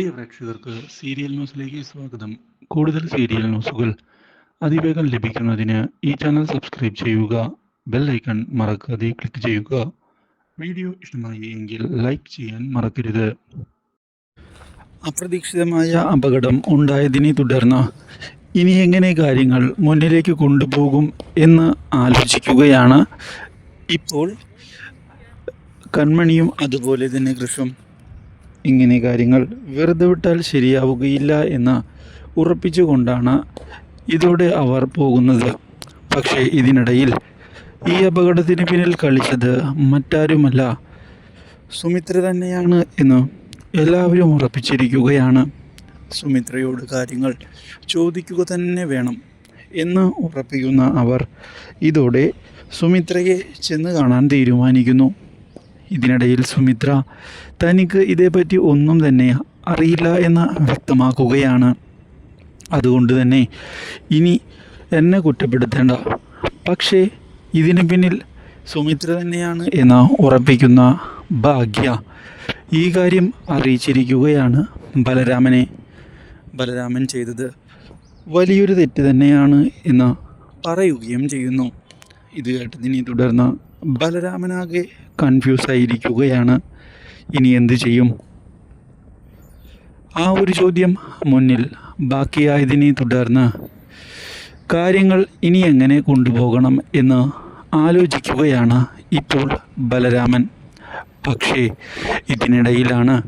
പ്രിയ പ്രേക്ഷകർക്ക് സീരിയൽ ന്യൂസിലേക്ക് സ്വാഗതം. കൂടുതൽ സീരിയൽ ന്യൂസുകൾ അതിവേഗം ലഭിക്കുന്നതിന് ഈ ചാനൽ സബ്സ്ക്രൈബ് ചെയ്യുക ബെൽ ഐക്കൺ മറക്കാതെ ക്ലിക്ക് ചെയ്യുക. വീഡിയോ ഇഷ്ടമായി എങ്കിൽ ലൈക്ക് ചെയ്യാൻ മറക്കരുത്. അപ്രതീക്ഷിതമായ അപകടം ഉണ്ടായതിനെ തുടർന്ന് ഇനി എങ്ങനെ കാര്യങ്ങൾ മുന്നിലേക്ക് കൊണ്ടുപോകും എന്ന് ആലോചിക്കുകയാണ്. ഇപ്പോൾ കൺമണിയും അതുപോലെ തന്നെ കൃഷും ഇങ്ങനെ കാര്യങ്ങൾ വെറുതെ വിട്ടാൽ ശരിയാവുകയില്ല എന്ന് ഉറപ്പിച്ചുകൊണ്ടാണ് ഇതോടെ അവർ പോകുന്നത്. പക്ഷേ ഇതിനിടയിൽ ഈ അപകടത്തിന് പിന്നിൽ കളിച്ചത് മറ്റാരുമല്ല. സുമിത്ര തന്നെയാണ് എന്ന് എല്ലാവരും ഉറപ്പിച്ചിരിക്കുകയാണ്. സുമിത്രയോട് കാര്യങ്ങൾ ചോദിക്കുക തന്നെ വേണം എന്ന് ഉറപ്പിക്കുന്ന അവർ ഇതോടെ സുമിത്രയെ ചെന്ന് കാണാൻ തീരുമാനിക്കുന്നു. ഇതിനിടയിൽ സുമിത്ര തനിക്ക് ഇതേപ്പറ്റി ഒന്നും തന്നെ അറിയില്ല എന്ന് വ്യക്തമാക്കുകയാണ്. അതുകൊണ്ട് തന്നെ ഇനി എന്നെ കുറ്റപ്പെടുത്തേണ്ട. പക്ഷേ ഇതിന് പിന്നിൽ സുമിത്ര തന്നെയാണ് എന്ന് ഉറപ്പിക്കുന്ന ഭാഗ്യ ഈ കാര്യം അറിയിച്ചിരിക്കുകയാണ് ബലരാമനെ. ബലരാമൻ ചെയ്തത് വലിയൊരു തെറ്റ് തന്നെയാണ് എന്ന് പറയുകയും ചെയ്യുന്നു. ഇത് കേട്ടതിനെ തുടർന്ന് ബലരാമനാകെ കൺഫ്യൂസ് ആയിരിക്കുകയാണ്. ഇനി എന്തു ചെയ്യും? ആ ഒരു ചോദ്യം മുന്നിൽ ബാക്കിയായതിനെ തുടർന്ന് കാര്യങ്ങൾ ഇനി എങ്ങനെ കൊണ്ടുപോകണം എന്ന് ആലോചിക്കുകയാണ് ഇപ്പോൾ ബലരാമൻ. പക്ഷേ ഇതിനിടയിലാണ്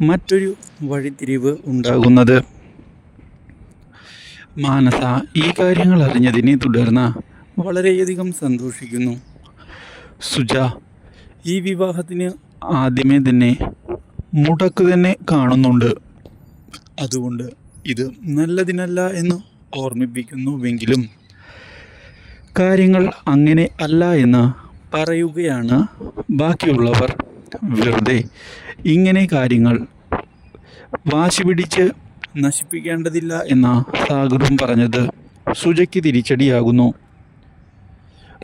മറ്റൊരു വഴിതിരിവ് ഉണ്ടാകുന്നത്. മാനസ ഈ കാര്യങ്ങൾ അറിഞ്ഞതിനെ തുടർന്ന് വളരെയധികം സന്തോഷിക്കുന്നു. സുജ. ഈ വിവാഹത്തിന് ആദ്യമേ തന്നെ മുടക്ക് തന്നെ കാണുന്നുണ്ട്. അതുകൊണ്ട് ഇത് നല്ലതിനല്ല എന്ന് ഓർമ്മിപ്പിക്കുന്നുവെങ്കിലും കാര്യങ്ങൾ അങ്ങനെ അല്ല എന്ന് പറയുകയാണ് ബാക്കിയുള്ളവർ. വെറുതെ ഇങ്ങനെ കാര്യങ്ങൾ വാശി പിടിച്ച് നശിപ്പിക്കേണ്ടതില്ല എന്ന സാഗറും പറഞ്ഞത് സുജയ്ക്ക് തിരിച്ചടിയാകുന്നു.